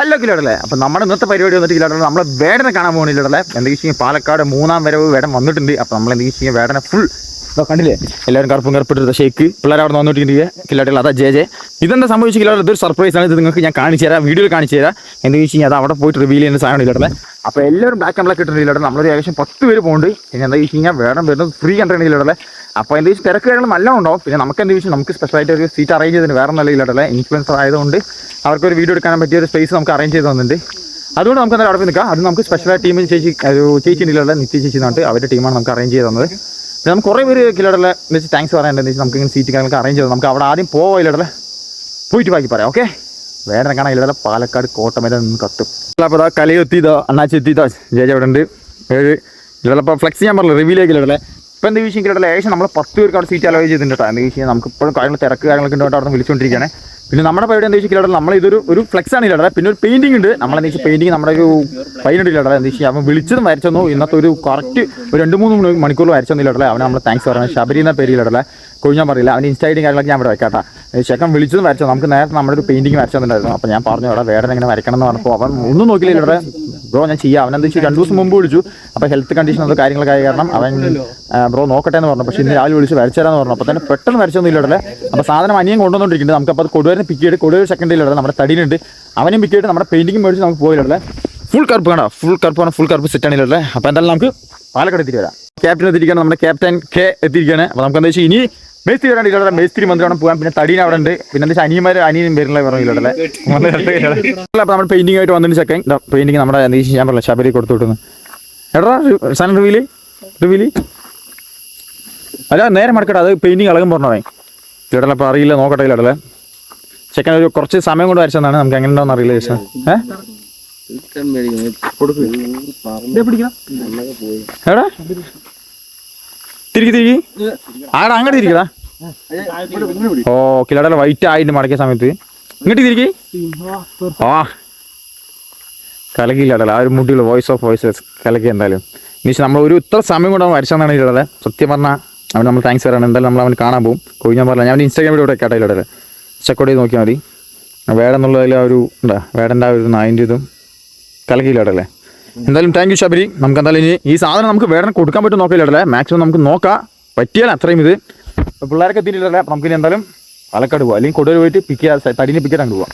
Hello കിലോടല്ലേ? അപ്പം നമ്മുടെ ഇന്നത്തെ പരിപാടി വന്നിട്ട് കിലോടല്ലേ നമ്മളെ വേടനെ കാണാൻ പോകുന്നില്ലടല്ലേ എന്താ വെച്ചാൽ പാലക്കാട് മൂന്നാം വരവ് വേടൻ വന്നിട്ടുണ്ട്. അപ്പം നമ്മൾ എന്താ വെച്ചാൽ വേടനെ ഫുൾ കണ്ടില്ലേ? എല്ലാവരും കറുപ്പും കറുപ്പിട്ട് ഷേക്ക് പിള്ളേർ അവിടെ വന്നുകൊണ്ടിരിക്കുക കിലോട്ടിൽ അതാ ജെ ജെ. ഇതെന്താ സംഭവിച്ച കിലോട്ട് ഇതൊരു സർപ്രൈസ് ആണ്. ഇത് നിങ്ങൾക്ക് ഞാൻ കാണിച്ചു തരാം. വീഡിയോയിൽ കാണിച്ചു തരാം. എന്താ വെച്ച് കഴിഞ്ഞാൽ അത് അവിടെ പോയിട്ട് റിവീൽ ചെയ്യുന്ന സാധനം ഇല്ലാട്ടെ അപ്പോൾ എല്ലാവരും ബ്ലാക്ക് ആൻഡ് ബ്ലാക്ക് ഇട്ടിട്ടുണ്ട് ഇല്ലടല്ലേ നമ്മളൊരു ഏകദേശം പത്ത് പേര് പോകുന്നുണ്ട് പിന്നെ എന്താ വെച്ച് കഴിഞ്ഞാൽ വേണം വരുന്നത് ഫ്രീ കണ്ടിട്ടുണ്ട് ഇല്ലടല്ലേ അപ്പോൾ എന്താ വെച്ചാൽ തിരക്ക് കാര്യങ്ങൾ നല്ല ഉണ്ടാവും പിന്നെ നമുക്ക് എന്താ വെച്ചാൽ നമുക്ക് സ്പെഷ്യലായിട്ട് ഒരു സീറ്റ് അറേഞ്ച് ചെയ്തിട്ടുണ്ട് വേറെ നല്ല ഇല്ലടല്ലേ ഇൻഫ്ലുവൻസർ ആയതുകൊണ്ട് അവർക്കൊരു വീഡിയോ എടുക്കാൻ പറ്റിയ ഒരു സ്പേസ് നമുക്ക് അറേഞ്ച് ചെയ്ത് തന്നിട്ടുണ്ട്. അതുകൊണ്ട് നമുക്ക് എന്തായാലും അവിടെ നിൽക്കാം. അത് നമുക്ക് സ്പെഷ്യലായിട്ട് ടീമിന് ചേച്ചി ഒരു ചേച്ചി ഉണ്ടല്ലോ നിത്യ ചേച്ചി എന്നിട്ട് അവരുടെ ടീമാണ് നമുക്ക് അറേഞ്ച് ചെയ്ത് തന്നത്. പിന്നെ നമുക്ക് കുറേ പേര് കിലോടല്ല എന്ന് വെച്ചാൽ താങ്ക്സ് പറയാനുണ്ട് എന്ന് വെച്ചാൽ നമുക്ക് ഇങ്ങനെ സീറ്റ് കാര്യങ്ങളൊക്കെ അറേഞ്ച് ചെയ്തു നമുക്ക് അവിടെ ആദ്യം പോവാം ഇല്ലടല്ലേ പോയിട്ട് ബാക്കി പറയാം ഓക്കെ വേറെ കാണാൻ ഇല്ലടല്ല പാലക്കാട് കോട്ടമേല നിന്ന് കത്തും. അപ്പോൾ അതാ കലയും എത്തിയതോ അണ്ണാച്ചി എത്തിയതോ ജയ അവിടെ ഉണ്ട്. ഏഴ്. ഇല്ലടല്ല ഇപ്പോൾ ഫ്ലെക്സ് ചെയ്യാൻ പറഞ്ഞില്ല റിവ്യൂലേക്ക് ആക്കില്ലടല്ലേ ഇപ്പം എന്ത് വിഷയം കിട്ടല്ലേ ഏകദേശം നമ്മൾ പത്ത് പേർക്ക് അവിടെ സീറ്റ് അലോവ് ചെയ്തിട്ടുണ്ട് കേട്ടോ എന്ത് വിഷയം? നമുക്ക് ഇപ്പോഴും കാര്യങ്ങൾ തിരക്ക് കാര്യങ്ങളൊക്കെ ഉണ്ടോ അവിടെ വിളിച്ചുകൊണ്ടിരിക്കുകയാണ് പിന്നെ നമ്മുടെ പരിപാടി എന്താ വെച്ചാൽ കിലോടെ നമ്മൾ ഇതൊരു ഒരു ഫ്ലെക്സ് ആണ് ഇല്ലാടാ പിന്നെ ഒരു പെയിന്റിംഗ് ഉണ്ട്. നമ്മളെന്താ വെച്ചാൽ പെയിന്റിംഗ് നമ്മുടെ ഒരു പൈനുണ്ട് ഇല്ലാടാ എന്താ വെച്ചാൽ അവൻ വിളിച്ചതും വരച്ചെന്നു ഇന്നത്തെ ഒരു കറക്റ്റ് ഒരു രണ്ട് മൂന്ന് മണി- മണിക്കൂർ വരച്ചൊന്നുമില്ലടല്ലേ അവനെ നമ്മൾ താങ്ക്സ് പറയണം. ശബരി എന്ന പേര് കൊഴിഞ്ഞാൻ പറയില്ല അവന്റെ ഇൻസ്റ്റ കാര്യങ്ങളൊക്കെ ഞാൻ ഇവിടെ വെക്കാട്ടാ ചെക്കൻ വിളിച്ചതും വരച്ചത്. നമുക്ക് നേരത്തെ നമ്മുടെ ഒരു പെയിന്റിംഗ് വരച്ചെന്നുണ്ടായിരുന്നു അപ്പോൾ ഞാൻ പറഞ്ഞു അവിടെ വേറെ എങ്ങനെ വരക്കണം എന്ന് പറഞ്ഞപ്പോൾ അവൻ ഒന്നും നോക്കിയില്ല ഇവിടെ. ബ്രോ ഞാൻ ചെയ്യാം. അവൻ എന്താ വെച്ചാൽ രണ്ട് ദിവസം മുമ്പ് വിളിച്ചു. അപ്പോൾ ഹെൽത്ത് കണ്ടീഷൻ അത് കാര്യങ്ങളൊക്കെ ആയ കാരണം അവൻ ബ്രോ നോക്കട്ടെ എന്ന് പറഞ്ഞു. പക്ഷേ ഇന്ന് രാവിലെ വിളിച്ച് വരച്ചുതരാന്ന് പറഞ്ഞു. അപ്പോൾ തന്നെ പെട്ടെന്ന് വരച്ചൊന്നും ഇല്ലടല്ലേ. അപ്പോൾ സാധനം അനിയൻ കൊണ്ടുവന്നുകൊണ്ടിരിക്കുന്നുണ്ട് നമുക്ക് അപ്പോൾ അത് കൊടുവരുന്ന പിക്ക് ചെയ്ത് കൊടുവർ സെക്കൻഡ് ഇല്ലടല്ലേ. നമ്മുടെ തടിയിലുണ്ട്. അവനും പിക്ക് ചെയ്തിട്ട് നമ്മുടെ പെയിന്റിംഗ് മേടിച്ച് നമുക്ക് പോയില്ലേ ഫുൾ കറുപ്പ് വേണം. ഫുൾ കറുപ്പ് ആണ് ഫുൾ കറുപ്പ് സെറ്റ് ആണില്ലല്ലേ അപ്പോൾ എന്തായാലും നമുക്ക് പാലക്കാട് എത്തിയിട്ട് വരാം. ക്യാപ്റ്റൻ എത്തിയിരിക്കുകയാണ്. നമ്മുടെ ക്യാപ്റ്റൻ കെ എത്തിയിരിക്കുകയാണ്. അപ്പോൾ നമുക്ക് എന്താ വെച്ചാൽ ഇനി മേസ്ത്രി വരാണ്ട് ഇല്ലടല്ലേ മേസ്ത്രി മന്ത്രി വേണം പോകാൻ. പിന്നെ തടീന അവിടെ ഉണ്ട്. പിന്നെ എന്താ അനിയന്മാർ അനിയനും പേരുള്ള പറഞ്ഞില്ലടല്ലേ അപ്പൊ നമ്മൾ പെയിന്റിംഗ് ആയിട്ട് വന്നതിന് ചെക്കൻ പെയിന്റിംഗ് നമ്മുടെ ഞാൻ പറഞ്ഞു ശബരി കൊടുത്തു വിട്ടുന്നു എടാ സൺ റിവീൽ? റിവീൽ? അല്ല നേരെ മടക്കട്ടെ അത് പെയിന്റിങ് ഇളകും പറഞ്ഞേ ഇടല അപ്പൊ അറിയില്ല നോക്കട്ടെ ഇടല. ചെക്കൻ ഒരു കുറച്ച് സമയം കൊണ്ട് വരച്ചതാണ് നമുക്ക് എങ്ങനെ ഉണ്ടാവും അറിയില്ല ചേച്ചാ. ഏഹ് എടാ തിരികെ തിരികെ ആടാ അങ്ങോട്ട് തിരിക്കടാ ഓ കിലടല വൈറ്റ് ആയിട്ട് മടക്കിയ സമയത്ത്. ഇങ്ങോട്ട് തിരികെ ആ. കലക്കിയില്ലടല ആ ഒരു മുടിയുള്ള വോയിസ് ഓഫ് വോയിസസ് കലക്കി എന്തായാലും. മീൻസ് നമ്മൾ ഒരു ഇത്ര സമയം കൊണ്ട് അവൻ വരച്ചെന്നാണ് ഇല്ലടലെ സത്യം പറഞ്ഞാൽ അവൻ നമ്മൾ താങ്ക്സ് പറയണം. എന്തായാലും നമ്മൾ അവൻ കാണാൻ പോകും. കൊഴിഞ്ഞാൽ പറഞ്ഞാൽ ഞാൻ ഇൻസ്റ്റാഗ്രാമിൽ ഇവിടെ കേട്ടോ ചെക്കൗട്ട് ചെയ്ത് നോക്കിയാൽ മതി. വേടം എന്നുള്ളതിൽ ആ ഒരു എന്താ വേടന്റെ ആ ഒരു നായിന്റെ ഇതും കലക്കിയില്ലടല്ലേ എന്തായാലും താങ്ക് യു ശബരി. നമുക്ക് എന്തായാലും ഇനി ഈ സാധനം നമുക്ക് വേടനെ കൊടുക്കാൻ പറ്റും നോക്കില്ലടല്ലേ മാക്സിമം നമുക്ക് നോക്കാം. പറ്റിയാൽ അത്രയും ഇത്. പിള്ളേരൊക്കെ എത്തിയിട്ടില്ല അപ്പം നമുക്ക് ഇനി എന്തായാലും പാലക്കാട് പോവാം. അല്ലെങ്കിൽ കൊടുവരെ പോയിട്ട് പിക്ക് ചെയ്യാൻ തടിനെ പിക്ക് ചെയ്യാൻ അങ്ങോട്ട് പോവാം.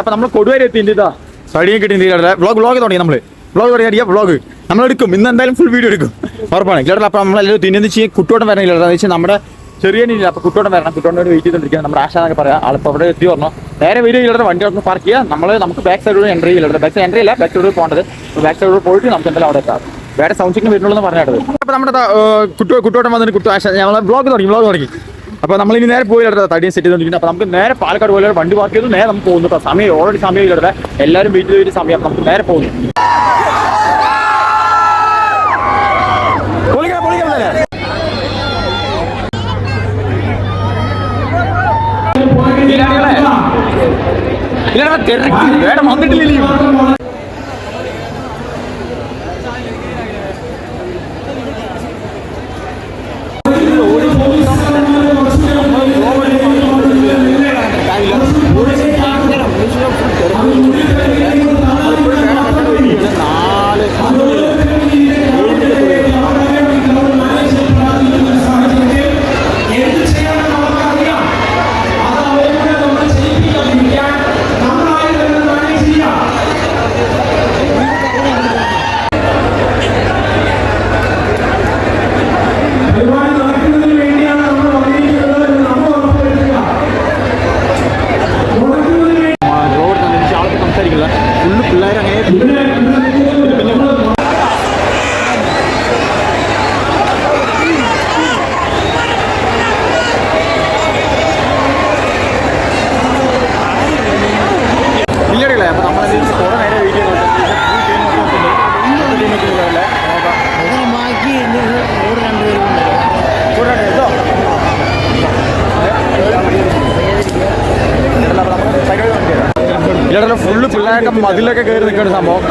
അപ്പൊ നമ്മൾ കൊടുവരെ എത്തിയിട്ടാ സടിയെ കിട്ടിയിട്ടില്ല ബ്ലോഗ് വ്ളോഗ് തുടങ്ങി നമ്മൾ. വ്ളോഗ് തുടങ്ങിയ ബ്ലോഗ് നമ്മൾ എടുക്കും. ഇന്ന് എന്തായാലും ഫുൾ വീഡിയോ എടുക്കും. ഉറപ്പാണ്. ഇല്ലാതെ അപ്പൊ നമ്മളെല്ലാവരും തിന്നു വെച്ച് കുട്ടോട്ടം വരണില്ല എന്ന് വെച്ചാൽ നമ്മുടെ ചെറിയ നീല അപ്പൊ കുട്ടോട്ടം വരണം. കുട്ടോട്ടം വെയിറ്റ് ചെയ്തോണ്ടിരിക്കുക നമ്മുടെ ആശ എന്നൊക്കെ പറയാം. ആളിപ്പോ അവിടെ എത്തി പറഞ്ഞു. നേരെ വീഡിയോ ഇല്ലാതെ വണ്ടി അവിടെ പാർക്ക് ചെയ്യുക നമ്മൾ നമുക്ക് ബാക്ക് സൈഡിലൂടെ എൻട്രി ചെയ്യില്ല ബാക്ക് സൈഡ് എൻട്രി ഇല്ല ബാക്ക് സൈഡിലൂടെ പോകേണ്ടത്. ബാക്ക് സൈഡിലൂടെ പോയിട്ട് നമുക്ക് എന്തായാലും അവിടെ എത്താം. വേറെ സൗണ്ട് ചെക്കിന് വരുന്നുള്ളൂ പറഞ്ഞത് അപ്പൊ നമ്മുടെ കുട്ടു കുട്ടോട്ടം വന്നിട്ട് കുട്ടു ഞങ്ങൾ വ്ളോഗ് തുടങ്ങി ബ്ലോഗ് തുടങ്ങി. അപ്പോൾ നമ്മൾ ഇനി നേരെ പോയി ഇടട്ടെ തടിയും സെറ്റ് ചെയ്തോണ്ടിരിക്കുന്നത് അപ്പോൾ നമുക്ക് നേരെ പാലക്കാട് പോലെ വണ്ടി പാർക്ക് ചെയ്തു നേരെ നമുക്ക് പോകുന്നു കേട്ടോ. സമയം ഓൾറെഡി സമയം ഇല്ലടെ എല്ലാവരും വീട്ടിൽ ഒരു സമയം അപ്പോൾ നമുക്ക് നേരെ പോകുന്നു. തിരക്ക്. വേഗം വന്നിട്ടില്ലേ മതിലൊക്കെ കയറി നിൽക്കുന്ന സംഭവം.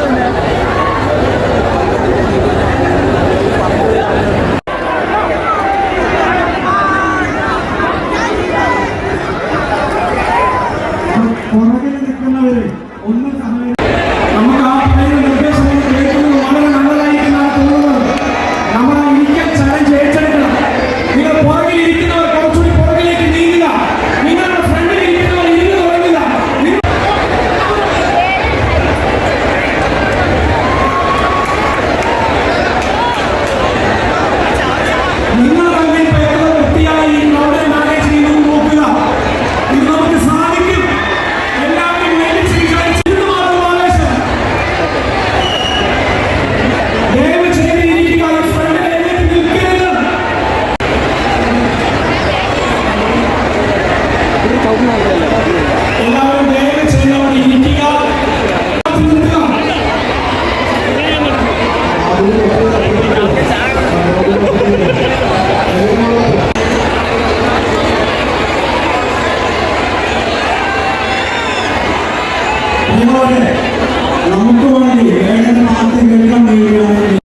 എല്ലാവരും ദയവ് ചെയ്ത് അവിടെ ഇരിക്കുക നിൽക്കുക ഇതുപോലെ നമുക്ക് വേണ്ടി വേണ്ടത് മാത്രം കേൾക്കാൻ കഴിയുകയാണെങ്കിൽ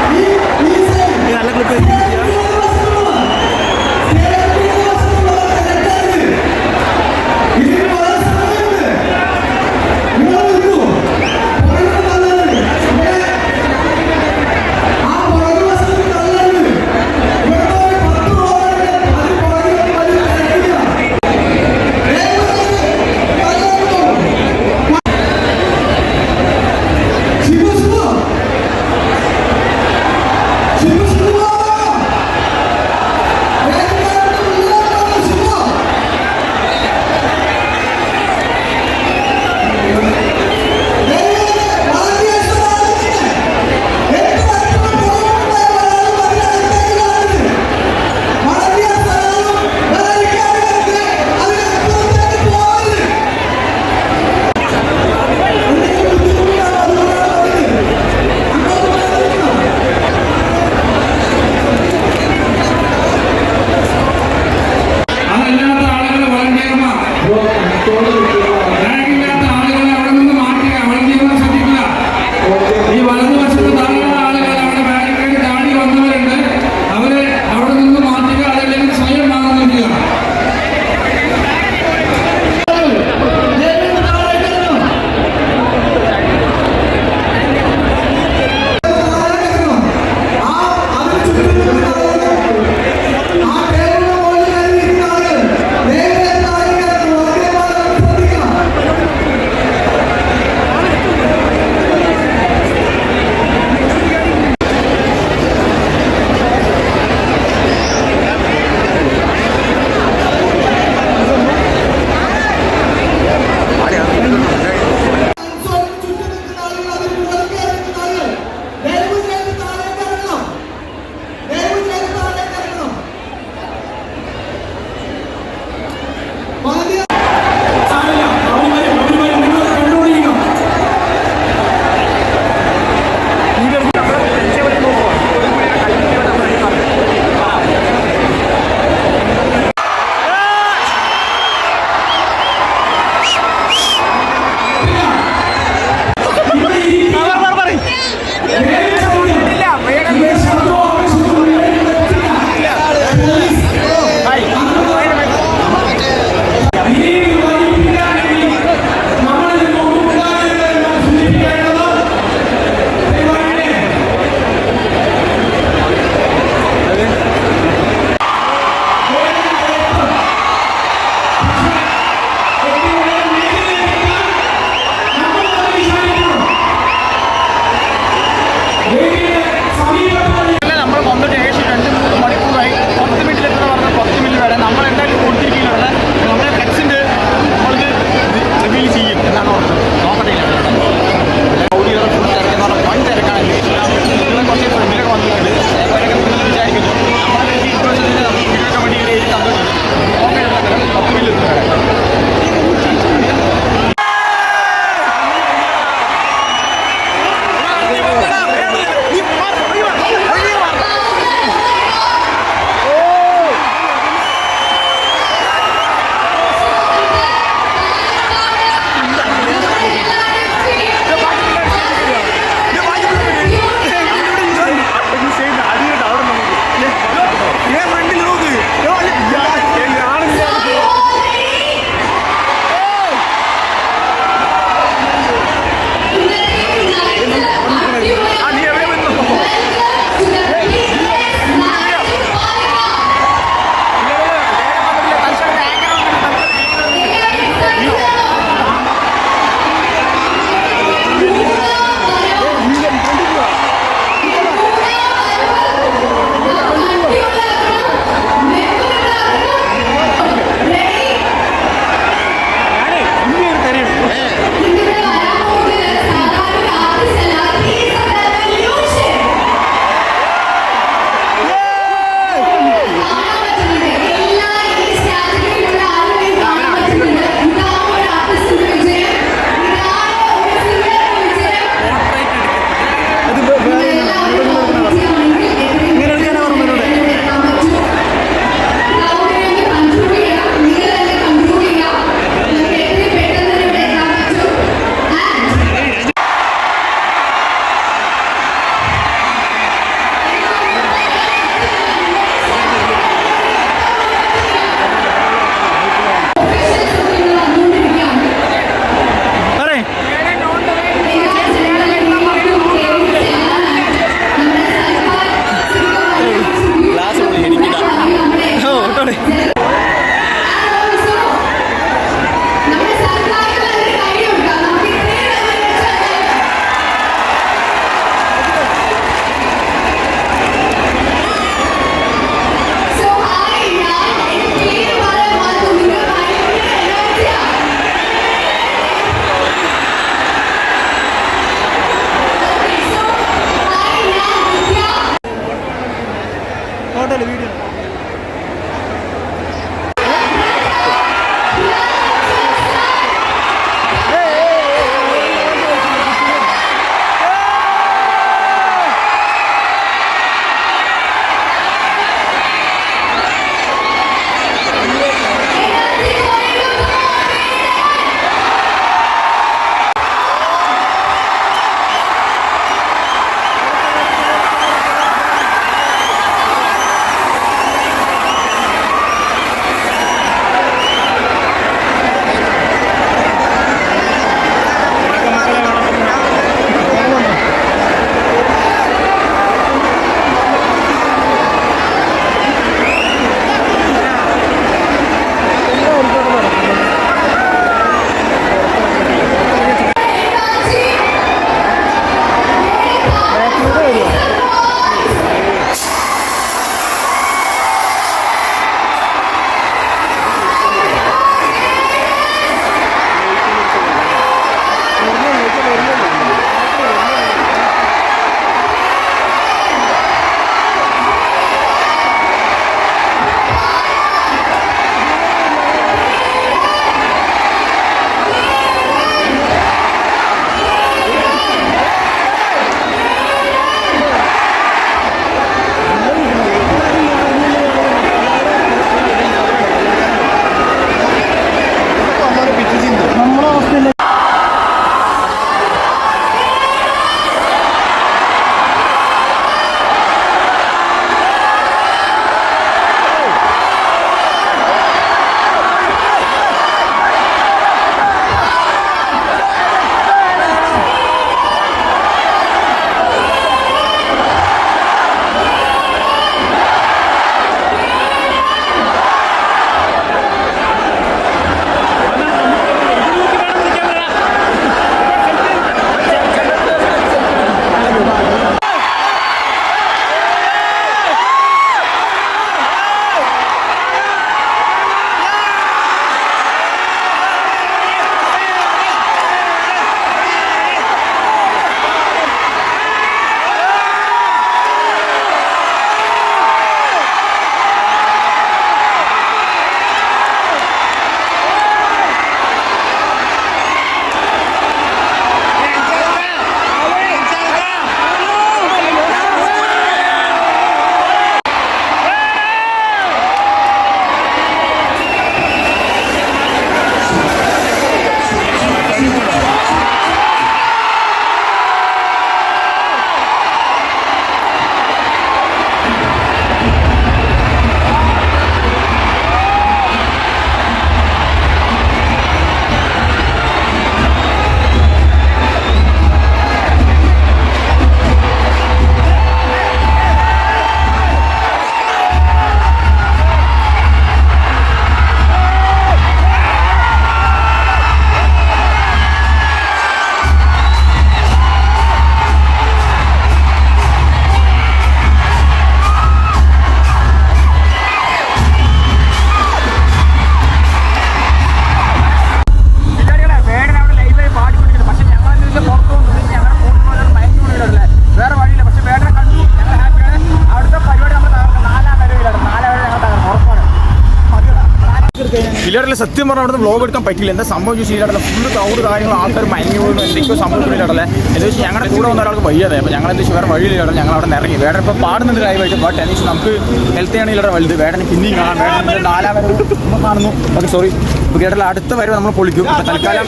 ഇല്ലാടല്ല സത്യം പറഞ്ഞാൽ അവിടുന്ന് വ്ലോഗ് എടുക്കാൻ പറ്റില്ല എന്താ സംഭവം ചോദിച്ചു? ഇല്ലാടല്ല ഫുള്ള് ക്രൗഡ് കാര്യങ്ങൾ ആൾക്കാർ മയങ്ങി പോകുന്നു എന്തൊക്കെയോ സംഭവം സംഭവിക്കുന്നില്ലാടല്ലേ എന്താ വെച്ചാൽ ഞങ്ങളുടെ കൂടെ വന്ന ഒരാൾക്ക് വയ്യാതെ അപ്പോൾ ഞങ്ങൾ എന്താ വേറെ വേറെ വഴിയില്ലാടല്ല ഞങ്ങൾ അവിടെ ഇറങ്ങി. വേറെ ഇപ്പോൾ പാടുന്നുണ്ട് കാര്യമായിട്ട് ബട്ട് എനിക്ക് നമുക്ക് ഹെൽത്ത് ആണ് ഇല്ലാടെ വലുത്. വേടനെ പിന്നെയും കാണാം. വേടനെ നാലാം വരെ നമ്മൾ കാണുന്നു. ഓക്കെ സോറി ഇപ്പോൾ കേട്ടല്ല അടുത്ത വരെ നമ്മൾ പൊളിക്കും. തൽക്കാലം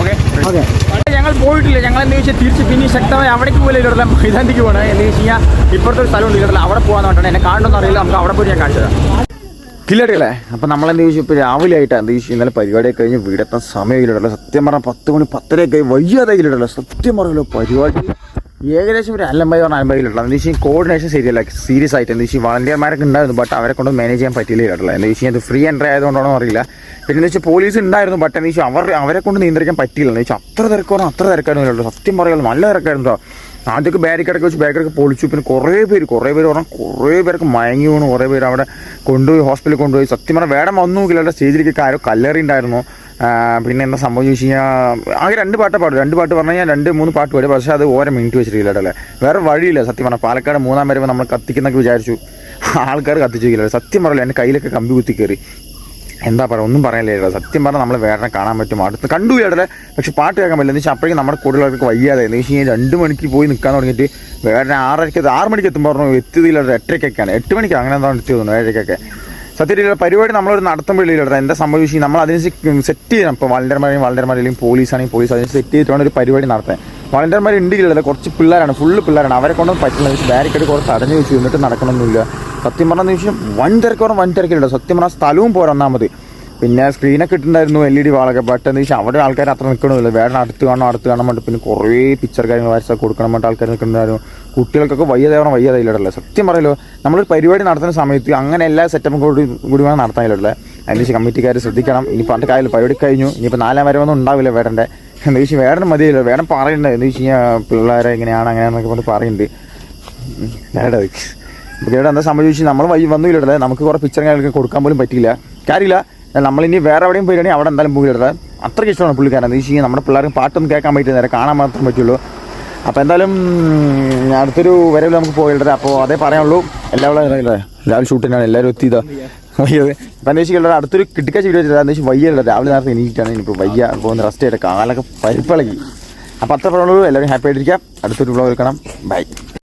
ഓക്കെ. ഓക്കെ. ഞങ്ങൾ പോയിട്ടില്ല. ഞങ്ങൾ എന്താ വെച്ചാൽ തിരിച്ച് പിന്നെ ശക്തമായി അവിടേക്ക് പോലെ ഇല്ലടല്ല മൈതാന്തിക്ക് പോകണം. എന്താ വെച്ച് കഴിഞ്ഞാൽ ഇപ്പോഴത്തെ ഒരു സ്ഥലമുണ്ട് ഇല്ലടല്ല അവിടെ പോകാന്ന് പറഞ്ഞാൽ എന്നെ കാണണമെന്ന് അറിയില്ല. നമുക്ക് അവിടെ പോയി ഞാൻ കാണിച്ചത് കില്ലടികളെ അപ്പം നമ്മൾ എന്ത് ചോദിച്ചു ഇപ്പോൾ രാവിലെ ആയിട്ട് എന്ത് ചോദിച്ചു ഇന്നലെ പരിപാടിയൊക്കെ കഴിഞ്ഞ് വീടെത്താൻ സമയമില്ലടല്ലോ സത്യം പറഞ്ഞാൽ പത്ത് മണി പത്തരയൊക്കെ വയ്യാതെ ഇല്ലടല്ലോ സത്യം പറഞ്ഞല്ലോ പരിപാടി ഏകദേശം ഒരു അല്ലമ്പായി പറഞ്ഞ അലമ്പായില്ലല്ലോ എന്താ വെച്ചാൽ കോർഡിനേഷൻ ശരിയല്ല സീരിയസ് ആയിട്ട് എന്താ വെച്ചാൽ വളണ്ടിയർമാരൊക്കെ ഉണ്ടായിരുന്നു ബട്ട് അവരെ കൊണ്ട് മാനേജ് ചെയ്യാൻ പറ്റിയില്ല കേട്ടോ. എന്താ വെച്ചാൽ അത് ഫ്രീ എൻട്രി ആയതുകൊണ്ടാണോ അറിയില്ല. പിന്നെ എന്താ വെച്ചാൽ പോലീസ് ഉണ്ടായിരുന്നു ബട്ട് എന്താ വെച്ചാൽ അവർ അവരെ കൊണ്ട് നിയന്ത്രിക്കാൻ പറ്റിയില്ല. എന്ന് വെച്ചാൽ അത്ര തിരക്കാണോ അത്ര തിരക്കായിരുന്നു സത്യം പറയുള്ളൂ നല്ല തിരക്കായിരുന്നു കേട്ടോ ആദ്യമൊക്കെ ബാരിക്കേഡൊക്കെ വെച്ച് ബാരിക്കേഡൊക്കെ പൊളിച്ചു. പിന്നെ കുറേ പേര് കുറേ പേര് പറഞ്ഞാൽ കുറേ പേർക്ക് മയങ്ങി വീണു കുറേ പേര് അവിടെ കൊണ്ടുപോയി ഹോസ്പിറ്റലിൽ കൊണ്ടുപോയി. സത്യം പറഞ്ഞാൽ വേടം വന്നു അവിടെ സ്റ്റേജിലേക്ക് ആരോ കല്ലേറി ഉണ്ടായിരുന്നു. പിന്നെ എന്താ സംഭവം ചോദിച്ചു കഴിഞ്ഞാൽ ആകെ രണ്ട് പാട്ടേ പാടും. രണ്ട് പാട്ട് പറഞ്ഞു കഴിഞ്ഞാൽ രണ്ട് മൂന്ന് പാട്ട് പാടും. പക്ഷേ അത് ഓരോ മിനിറ്റ് വെച്ചിട്ടില്ല അല്ലേ? വേറെ വഴിയില്ല സത്യം പറഞ്ഞാൽ പാലക്കാട് മൂന്നാം വരുമ്പോൾ നമ്മൾ കത്തിക്കുന്നൊക്കെ വിചാരിച്ചു. ആൾക്കാർ കത്തിച്ചു സത്യം പറയില്ല എന്റെ കയ്യിലൊക്കെ കമ്പി കുത്തി കയറി. എന്താ പറയുക ഒന്നും പറയാനില്ല സത്യം പറഞ്ഞാൽ നമ്മൾ വേറെ കാണാൻ പറ്റും. അടുത്ത് കണ്ടു കേട്ടല്ലേ പക്ഷെ പാട്ട് കേൾക്കാൻ പറ്റില്ല. എന്ന് വെച്ചാൽ അപ്പോഴേക്കും നമ്മുടെ കൂടുതലുള്ളവർക്ക് വയ്യാതെ എന്ന് വെച്ച് കഴിഞ്ഞാൽ രണ്ട് മണിക്ക് പോയി നിൽക്കാൻ തുടങ്ങിയിട്ട് വേറെ ആറരയ്ക്ക് ആറ് മണിക്ക് എത്തുമ്പോൾ പറഞ്ഞു എത്തിയതില്ല എട്ടരയ്ക്കൊക്കെയാണ്. എട്ട് മണിക്ക് അങ്ങനെ എന്താണ് എത്തി തോന്നുന്നു ഏഴരയ്ക്കൊക്കെ. സത്യത്തിൽ പരിപാടി നമ്മളൊരു നടത്തുമ്പോഴില്ല എന്താ സംഭവിച്ചു നമ്മൾ അതിന് സെറ്റ് ചെയ്യണം. ഇപ്പോൾ വളണ്ടർമാരെയും വളണ്ടർമാരെയും പോലീസാണെങ്കിൽ പോലീസ് അതിന് സെറ്റ് ചെയ്തിട്ടാണ് ഒരു പരിപാടി നടത്താൻ വളണ്ടർമാർ ഉണ്ടെങ്കിലല്ല കുറച്ച് പിള്ളേരാണ് ഫുള്ള് പിള്ളേരാണ്. അവരെ കൊണ്ടൊന്നും പറ്റില്ല. ബാരിക്കേഡ് കുറച്ച് അടഞ്ഞു വെച്ച് എന്നിട്ട് നടക്കണമെന്നില്ല സത്യം പറഞ്ഞെന്ന് നിമിഷം വൻ തിരക്കോറും വൻ തിരക്കിലുണ്ട്. സത്യം പറഞ്ഞാൽ സ്ഥലവും പോരാ ഒന്നാമത് പിന്നെ സ്ക്രീനൊക്കെ ഇട്ടുണ്ടായിരുന്നു എൽ ഇ ഡി വാളൊക്കെ. പെട്ടെന്ന് വെച്ചാൽ അവിടെ ആൾക്കാർ അത്ര നിൽക്കണമില്ല വേറെ അടുത്ത് കാണണം അടുത്ത് കാണാൻ വേണ്ടി പിന്നെ കുറേ പിക്ചർ കാര്യങ്ങൾ വരച്ച കൊടുക്കണം വേണ്ട ആൾക്കാർ നിൽക്കുന്നുണ്ടായിരുന്നു. കുട്ടികൾക്കൊക്കെ വയ്യതേവണം വയ്യതയില്ലടല്ലേ സത്യം പറയല്ലോ നമ്മളൊരു പരിപാടി നടത്തുന്ന സമയത്ത് അങ്ങനെ എല്ലാ സെറ്റപ്പും കൂടി കൂടി വേണം നടത്താനില്ലല്ലേ അതിന് കമ്മിറ്റിക്കാർ ശ്രദ്ധിക്കണം. ഇനി പറഞ്ഞ കാര്യം പരിപാടി കഴിഞ്ഞു. ഇനിയിപ്പോൾ നാലാം വരവൊന്നും ഉണ്ടാവില്ല വേടന്റെ എന്താ വെച്ചാൽ വേറെ മതിയല്ലോ. വേടൻ പറയണ്ട. എന്ന് വെച്ച് കഴിഞ്ഞാൽ പിള്ളേരെ എങ്ങനെയാണ് അങ്ങനെയാണെന്നൊക്കെ പറഞ്ഞ് പറയുന്നുണ്ട് ഇപ്പോൾ ഇവിടെ എന്താ സംഭവിച്ചു നമ്മൾ വഴി വന്നില്ലടല്ലേ നമുക്ക് കുറേ പിക്ചർ കാര്യങ്ങളൊക്കെ കൊടുക്കാൻ പോലും പറ്റില്ല കാര്യമില്ല. നമ്മളിനി വേറെ എവിടെയും പോയിട്ടുണ്ടെങ്കിൽ അവിടെ എന്തായാലും പോയില്ലടേ അത്രയ്ക്ക് ഇഷ്ടമാണ് പുള്ളിക്കാരൻ. എന്ന് വെച്ച് നമ്മുടെ പിള്ളേർക്ക് പാട്ടൊന്നും കേൾക്കാൻ പറ്റില്ല. നേരെ കാണാൻ മാത്രം പറ്റുള്ളൂ. അപ്പോൾ എന്തായാലും അടുത്തൊരു വരവിൽ നമുക്ക് പോയിട്ടുണ്ട് അപ്പോൾ അതേ പറയാനുള്ളൂ. എല്ലാവരും എല്ലാവരും ഷൂട്ടിനാണ്. എല്ലാവരും എത്തിയതാ. എന്താ അടുത്തൊരു കിട്ടിക്കാച്ച വീഡിയോ ചെയ്താൽ അന്വേഷിച്ച് വയ്യല്ല രാവിലെ നേരത്തെ എനിക്കാണ് ഇനിയിപ്പോൾ വയ്യ. പോകുന്ന റെസ്റ്റ് ആയിട്ട് കാലൊക്കെ പരിപ്പിളകി. അപ്പോൾ അത്ര പറഞ്ഞുള്ളൂ എല്ലാവരും ഹാപ്പി ആയിട്ടിരിക്കാം. അടുത്തൊരു വ്ളോഗ് എടുക്കണം. ബൈ